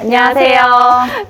안녕하세요.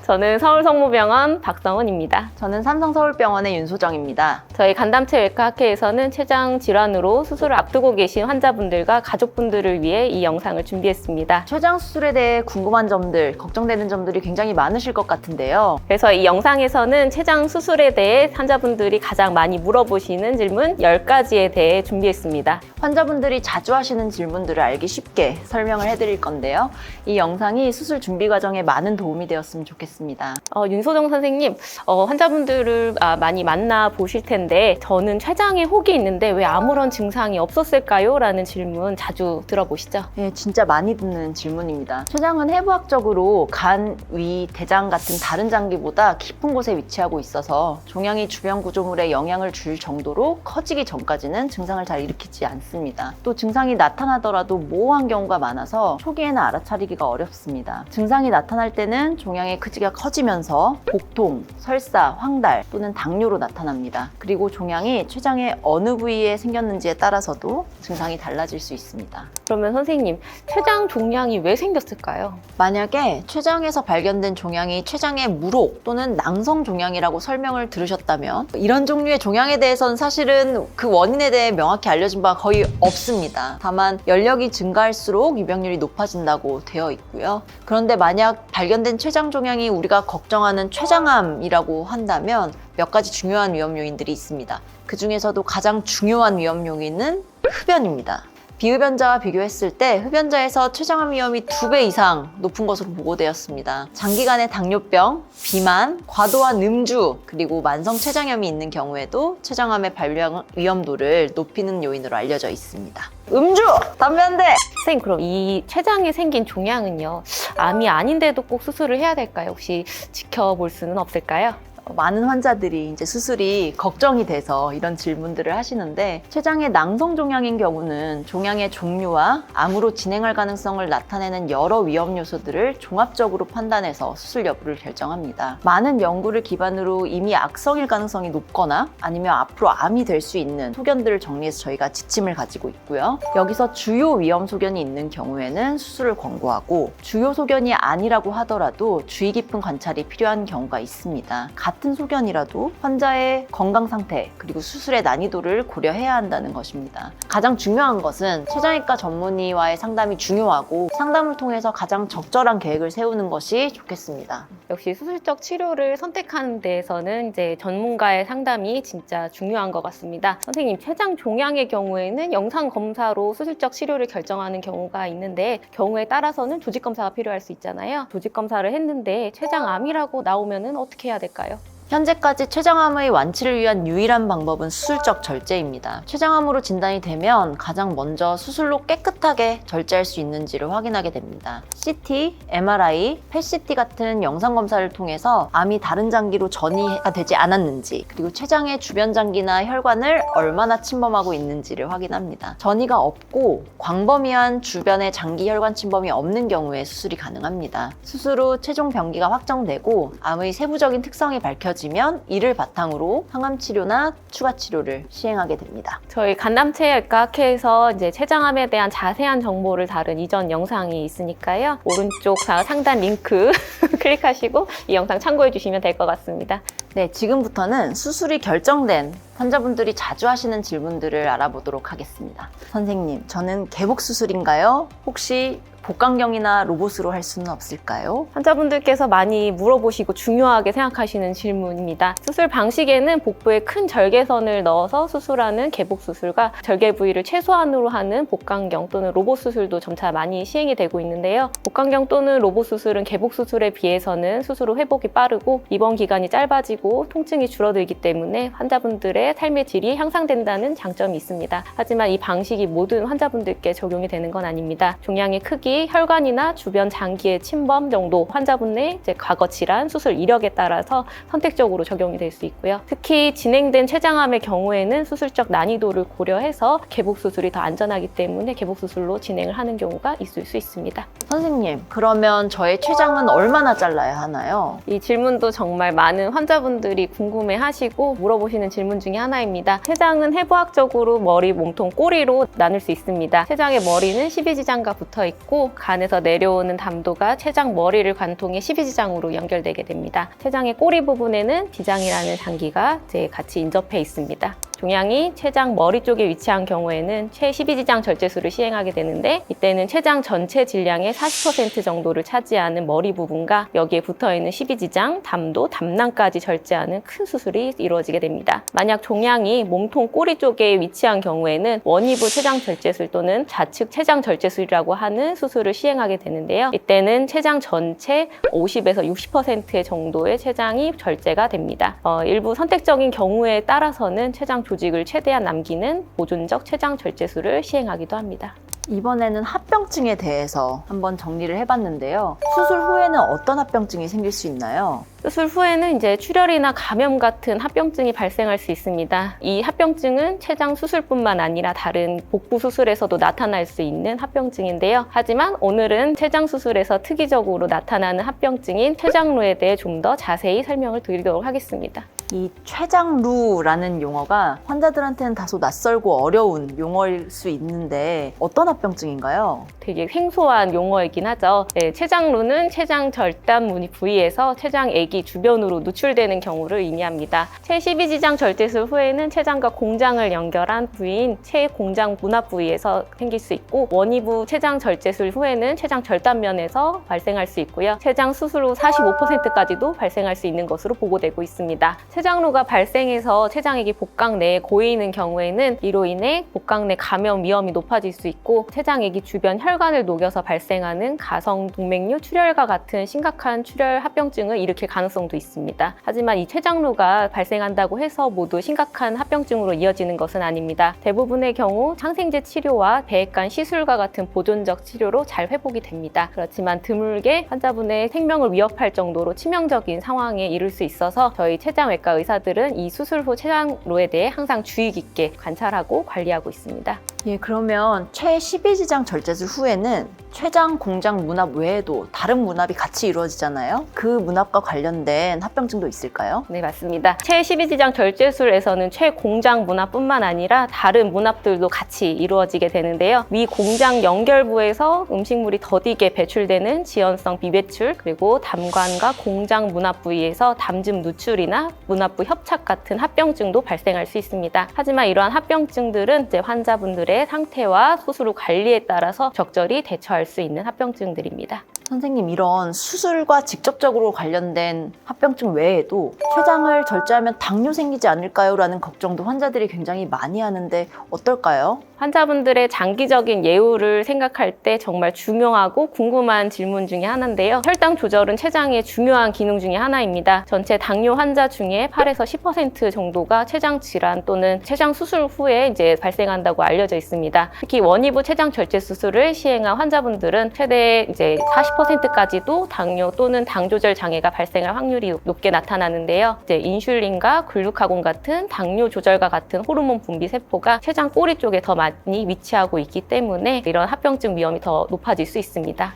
저는 서울성모병원 박성은입니다. 저는 삼성서울병원의 윤소정입니다. 저희 간담체 외과학회에서는 췌장 질환으로 수술을 앞두고 계신 환자분들과 가족분들을 위해 이 영상을 준비했습니다. 췌장 수술에 대해 궁금한 점들, 걱정되는 점들이 굉장히 많으실 것 같은데요. 그래서 이 영상에서는 췌장 수술에 대해 환자분들이 가장 많이 물어보시는 질문 10가지에 대해 준비했습니다. 환자분들이 자주 하시는 질문들을 알기 쉽게 설명을 해드릴 건데요. 이 영상이 수술 준비 과정에 많은 도움이 되었으면 좋겠습니다. 어, 윤소정 선생님, 어, 환자분들을 아, 많이 만나 보실 텐데 저는 췌장에 혹이 있는데 왜 아무런 증상이 없었을까요? 라는 질문 자주 들어보시죠? 네, 진짜 많이 듣는 질문입니다. 췌장은 해부학적으로 간, 위, 대장 같은 다른 장기보다 깊은 곳에 위치하고 있어서 종양이 주변 구조물에 영향을 줄 정도로 커지기 전까지는 증상을 잘 일으키지 않습니다. 또 증상이 나타나더라도 모호한 경우가 많아서 초기에는 알아차리기가 어렵습니다. 증상이 나타 날 때는 종양의 크기가 커지면서 복통, 설사, 황달 또는 당뇨로 나타납니다. 그리고 종양이 췌장의 어느 부위에 생겼는지에 따라서도 증상이 달라질 수 있습니다. 그러면 선생님, 췌장 종양이 왜 생겼을까요? 만약에 췌장에서 발견된 종양이 췌장의 무록 또는 낭성 종양이라고 설명을 들으셨다면 이런 종류의 종양에 대해서는 사실은 그 원인에 대해 명확히 알려진 바가 거의 없습니다. 다만 연력이 증가할수록 유병률이 높아진다고 되어 있고요. 그런데 만약 발견된 췌장 종양이 우리가 걱정하는 췌장암이라고 한다면 몇 가지 중요한 위험 요인들이 있습니다. 그 중에서도 가장 중요한 위험 요인은 흡연입니다. 비흡연자와 비교했을 때 흡연자에서 췌장암 위험이 두 배 이상 높은 것으로 보고되었습니다. 장기간의 당뇨병, 비만, 과도한 음주, 그리고 만성 췌장염이 있는 경우에도 췌장암의 발병 위험도를 높이는 요인으로 알려져 있습니다. 음주! 담배 한 대! 선생님, 그럼 이 췌장에 생긴 종양은요, 암이 아닌데도 꼭 수술을 해야 될까요? 혹시 지켜볼 수는 없을까요? 많은 환자들이 이제 수술이 걱정이 돼서 이런 질문들을 하시는데 췌장의 낭성 종양인 경우는 종양의 종류와 암으로 진행할 가능성을 나타내는 여러 위험 요소들을 종합적으로 판단해서 수술 여부를 결정합니다. 많은 연구를 기반으로 이미 악성일 가능성이 높거나 아니면 앞으로 암이 될 수 있는 소견들을 정리해서 저희가 지침을 가지고 있고요. 여기서 주요 위험 소견이 있는 경우에는 수술을 권고하고 주요 소견이 아니라고 하더라도 주의 깊은 관찰이 필요한 경우가 있습니다. 소견이라도 환자의 건강 상태 그리고 수술의 난이도를 고려해야 한다는 것입니다. 가장 중요한 것은 췌장외과 전문의와의 상담이 중요하고 상담을 통해서 가장 적절한 계획을 세우는 것이 좋겠습니다. 역시 수술적 치료를 선택하는 데에서는 이제 전문가의 상담이 진짜 중요한 것 같습니다. 선생님, 췌장 종양의 경우에는 영상 검사로 수술적 치료를 결정하는 경우가 있는데 경우에 따라서는 조직 검사가 필요할 수 있잖아요. 조직 검사를 했는데 췌장암이라고 나오면은 어떻게 해야 될까요? 현재까지 췌장암의 완치를 위한 유일한 방법은 수술적 절제입니다. 췌장암으로 진단이 되면 가장 먼저 수술로 깨끗하게 절제할 수 있는지를 확인하게 됩니다. CT, MRI, PET-CT 같은 영상 검사를 통해서 암이 다른 장기로 전이가 되지 않았는지, 그리고 췌장의 주변 장기나 혈관을 얼마나 침범하고 있는지를 확인합니다. 전이가 없고 광범위한 주변의 장기 혈관 침범이 없는 경우에 수술이 가능합니다. 수술 후 최종 병기가 확정되고 암의 세부적인 특성이 밝혀 지면 이를 바탕으로 항암 치료나 추가 치료를 시행하게 됩니다. 저희 간담체외과학회에서 이제 췌장암에 대한 자세한 정보를 다룬 이전 영상이 있으니까요. 오른쪽 사- 상단 링크 클릭하시고 이 영상 참고해 주시면 될 것 같습니다. 네, 지금부터는 수술이 결정된 환자분들이 자주 하시는 질문들을 알아보도록 하겠습니다. 선생님, 저는 개복 수술인가요? 혹시 복강경이나 로봇으로 할 수는 없을까요? 환자분들께서 많이 물어보시고 중요하게 생각하시는 질문입니다. 수술 방식에는 복부에 큰 절개선을 넣어서 수술하는 개복 수술과 절개 부위를 최소한으로 하는 복강경 또는 로봇 수술도 점차 많이 시행이 되고 있는데요. 복강경 또는 로봇 수술은 개복 수술에 비해서는 수술 후 회복이 빠르고 입원 기간이 짧아지고 통증이 줄어들기 때문에 환자분들의 삶의 질이 향상된다는 장점이 있습니다. 하지만 이 방식이 모든 환자분들께 적용이 되는 건 아닙니다. 종양의 크기, 혈관이나 주변 장기의 침범 정도, 환자분의 이제 과거 질환, 수술 이력에 따라서 선택적으로 적용이 될 수 있고요. 특히 진행된 췌장암의 경우에는 수술적 난이도를 고려해서 개복 수술이 더 안전하기 때문에 개복 수술로 진행을 하는 경우가 있을 수 있습니다. 선생님, 그러면 저의 췌장은 얼마나 잘라야 하나요? 이 질문도 정말 많은 환자분 들이 궁금해 하시고 물어보시는 질문 중에 하나입니다. 췌장은 해부학적으로 머리, 몸통, 꼬리로 나눌 수 있습니다. 췌장의 머리는 십이지장과 붙어 있고 간에서 내려오는 담도가 췌장 머리를 관통해 십이지장으로 연결되게 됩니다. 췌장의 꼬리 부분에는 비장이라는 장기가 같이 인접해 있습니다. 종양이 췌장 머리 쪽에 위치한 경우에는 최12지장 절제술을 시행하게 되는데 이때는 췌장 전체 질량의 40% 정도를 차지하는 머리 부분과 여기에 붙어 있는 12지장, 담도, 담낭까지 절제하는 큰 수술이 이루어지게 됩니다. 만약 종양이 몸통 꼬리 쪽에 위치한 경우에는 원위부 췌장 절제술 또는 좌측 췌장 절제술이라고 하는 수술을 시행하게 되는데요. 이때는 췌장 전체 50에서 60%의 정도의 췌장이 절제가 됩니다. 어, 일부 선택적인 경우에 따라서는 췌장 조직을 최대한 남기는 보존적 췌장 절제술을 시행하기도 합니다. 이번에는 합병증에 대해서 한번 정리를 해봤는데요. 수술 후에는 어떤 합병증이 생길 수 있나요? 수술 후에는 이제 출혈이나 감염 같은 합병증이 발생할 수 있습니다. 이 합병증은 췌장 수술뿐만 아니라 다른 복부 수술에서도 나타날 수 있는 합병증인데요. 하지만 오늘은 췌장 수술에서 특이적으로 나타나는 합병증인 췌장루에 대해 좀 더 자세히 설명을 드리도록 하겠습니다. 이 췌장루라는 용어가 환자들한테는 다소 낯설고 어려운 용어일 수 있는데 어떤 합병증인가요? 되게 생소한 용어이긴 하죠. 네, 췌장루는 췌장 절단 무늬 부위에서 췌장액이 주변으로 누출되는 경우를 의미합니다. 최12지장 절제술 후에는 췌장과 공장을 연결한 부위인 최공장 문합 부위에서 생길 수 있고 원위부 췌장 절제술 후에는 췌장 절단면에서 발생할 수 있고요. 췌장 수술 후 45%까지도 발생할 수 있는 것으로 보고되고 있습니다. 췌장루가 발생해서 췌장액이 복강 내에 고이는 경우에는 이로 인해 복강 내 감염 위험이 높아질 수 있고 췌장액이 주변 혈관을 녹여서 발생하는 가성 동맥류 출혈과 같은 심각한 출혈 합병증을 일으킬 가능성도 있습니다. 하지만 이 췌장루가 발생한다고 해서 모두 심각한 합병증으로 이어지는 것은 아닙니다. 대부분의 경우 항생제 치료와 배액간 시술과 같은 보존적 치료로 잘 회복이 됩니다. 그렇지만 드물게 환자분의 생명을 위협할 정도로 치명적인 상황에 이를 수 있어서 저희 췌장외과 의사들은 이 수술 후 췌장루에 대해 항상 주의 깊게 관찰하고 관리하고 있습니다. 예, 그러면 최 12지장 절제술 후에는 췌장 공장 문합 외에도 다른 문합이 같이 이루어지잖아요. 그 문합과 관련된 합병증도 있을까요? 네, 맞습니다. 최12지장 절제술에서는 최공장 문합뿐만 아니라 다른 문합들도 같이 이루어지게 되는데요. 위 공장 연결부에서 음식물이 더디게 배출되는 지연성 비배출, 그리고 담관과 공장 문합 부위에서 담즙 누출이나 문합부 협착 같은 합병증도 발생할 수 있습니다. 하지만 이러한 합병증들은 이제 환자분들의 상태와 수술 후 관리에 따라서 적절히 대처할 수 있는 합병증들입니다. 선생님, 이런 수술과 직접적으로 관련된 합병증 외에도 췌장을 절제하면 당뇨 생기지 않을까요? 라는 걱정도 환자들이 굉장히 많이 하는데 어떨까요? 환자분들의 장기적인 예후를 생각할 때 정말 중요하고 궁금한 질문 중에 하나인데요. 혈당 조절은 췌장의 중요한 기능 중에 하나입니다. 전체 당뇨 환자 중에 8에서 10% 정도가 췌장 질환 또는 췌장 수술 후에 이제 발생한다고 알려져 있습니다. 특히 원위부 췌장 절제 수술을 시행한 환자분들은 최대 이제 40% 까지도 당뇨 또는 당 조절 장애가 발생할 확률이 높게 나타나는데요. 이제 인슐린과 글루카곤 같은 당뇨 조절과 같은 호르몬 분비 세포가 췌장 꼬리 쪽에 더 많이 위치하고 있기 때문에 이런 합병증 위험이 더 높아질 수 있습니다.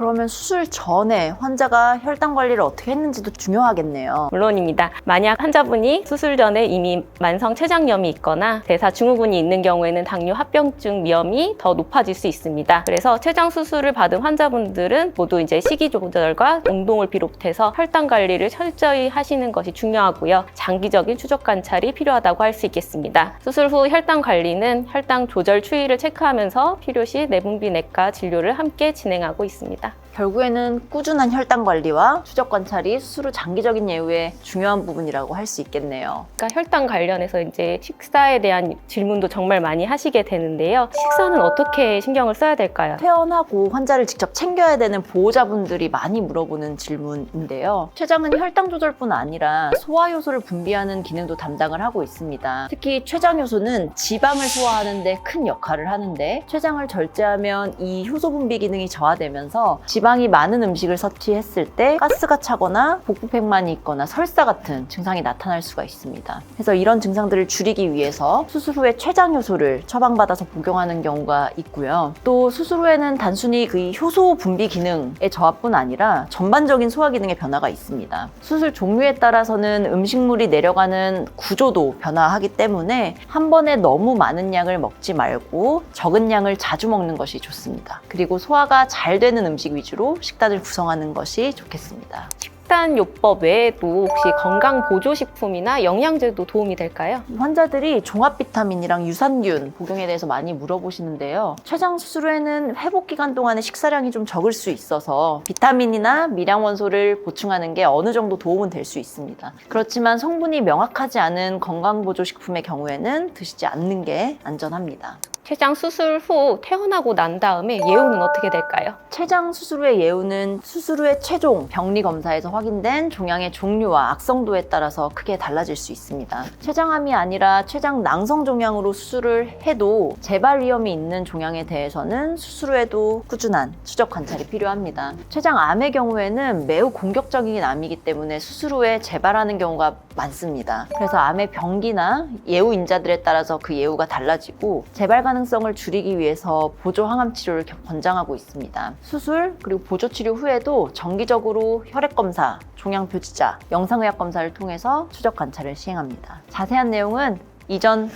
그러면 수술 전에 환자가 혈당 관리를 어떻게 했는지도 중요하겠네요. 물론입니다. 만약 환자분이 수술 전에 이미 만성 췌장염이 있거나 대사 증후군이 있는 경우에는 당뇨 합병증 위험이 더 높아질 수 있습니다. 그래서 췌장 수술을 받은 환자분들은 모두 이제 식이 조절과 운동을 비롯해서 혈당 관리를 철저히 하시는 것이 중요하고요. 장기적인 추적 관찰이 필요하다고 할 수 있겠습니다. 수술 후 혈당 관리는 혈당 조절 추이를 체크하면서 필요시 내분비내과 진료를 함께 진행하고 있습니다. 감사합니다. 결국에는 꾸준한 혈당 관리와 추적 관찰이 수술 후 장기적인 예후에 중요한 부분이라고 할 수 있겠네요. 그러니까 혈당 관련해서 이제 식사에 대한 질문도 정말 많이 하시게 되는데요. 식사는 어떻게 신경을 써야 될까요? 퇴원하고 환자를 직접 챙겨야 되는 보호자분들이 많이 물어보는 질문인데요. 췌장은 혈당 조절뿐 아니라 소화 요소를 분비하는 기능도 담당을 하고 있습니다. 특히 췌장 요소는 지방을 소화하는 데 큰 역할을 하는데 췌장을 절제하면 이 효소 분비 기능이 저하되면서 지방 지방이 많은 음식을 섭취했을 때 가스가 차거나 복부팽만이 있거나 설사 같은 증상이 나타날 수가 있습니다. 그래서 이런 증상들을 줄이기 위해서 수술 후에 췌장 효소를 처방받아서 복용하는 경우가 있고요. 또 수술 후에는 단순히 그 효소 분비 기능의 저하뿐 아니라 전반적인 소화 기능의 변화가 있습니다. 수술 종류에 따라서는 음식물이 내려가는 구조도 변화하기 때문에 한 번에 너무 많은 양을 먹지 말고 적은 양을 자주 먹는 것이 좋습니다. 그리고 소화가 잘 되는 음식 위주 로 식단을 구성하는 것이 좋겠습니다. 식단 요법 외에도 혹시 건강 보조 식품이나 영양제도 도움이 될까요? 환자들이 종합 비타민이랑 유산균 복용에 대해서 많이 물어보시는데요. 췌장 수술 후에는 회복 기간 동안에 식사량이 좀 적을 수 있어서 비타민이나 미량 원소를 보충하는 게 어느 정도 도움은 될 수 있습니다. 그렇지만 성분이 명확하지 않은 건강 보조 식품의 경우에는 드시지 않는 게 안전합니다. 췌장 수술 후 퇴원하고 난 다음에 예후는 어떻게 될까요? 췌장 수술 후의 예후는 수술 후의 최종 병리 검사에서 확인된 종양의 종류와 악성도에 따라서 크게 달라질 수 있습니다. 췌장암이 아니라 췌장 낭성 종양으로 수술을 해도 재발 위험이 있는 종양에 대해서는 수술 후에도 꾸준한 추적 관찰이 필요합니다. 췌장암의 경우에는 매우 공격적인 암이기 때문에 수술 후에 재발하는 경우가 많습니다. 그래서 암의 병기나 예후 인자들에 따라서 그 예후가 달라지고 재발 가능성을 줄이기 위해서 보조 항암 치료를 겨- 권장하고 있습니다. 수술 그리고 보조 치료 후에도 정기적으로 혈액 검사, 종양 표지자, 영상의학 검사를 통해서 추적 관찰을 시행합니다. 자세한 내용은 이전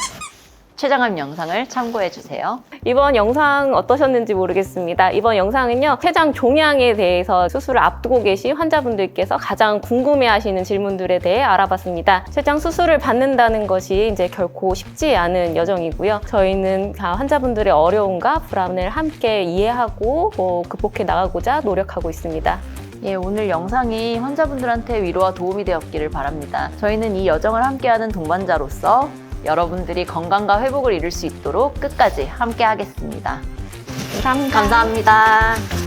췌장암 영상을 참고해 주세요. 이번 영상 어떠셨는지 모르겠습니다. 이번 영상은요, 췌장 종양에 대해서 수술을 앞두고 계신 환자분들께서 가장 궁금해 하시는 질문들에 대해 알아봤습니다. 췌장 수술을 받는다는 것이 이제 결코 쉽지 않은 여정이고요. 저희는 다 환자분들의 어려움과 불안을 함께 이해하고 뭐 극복해 나가고자 노력하고 있습니다. 예, 오늘 영상이 환자분들한테 위로와 도움이 되었기를 바랍니다. 저희는 이 여정을 함께하는 동반자로서 여러분들이 건강과 회복을 이룰 수 있도록 끝까지 함께 하겠습니다. 감사합니다. 감사합니다.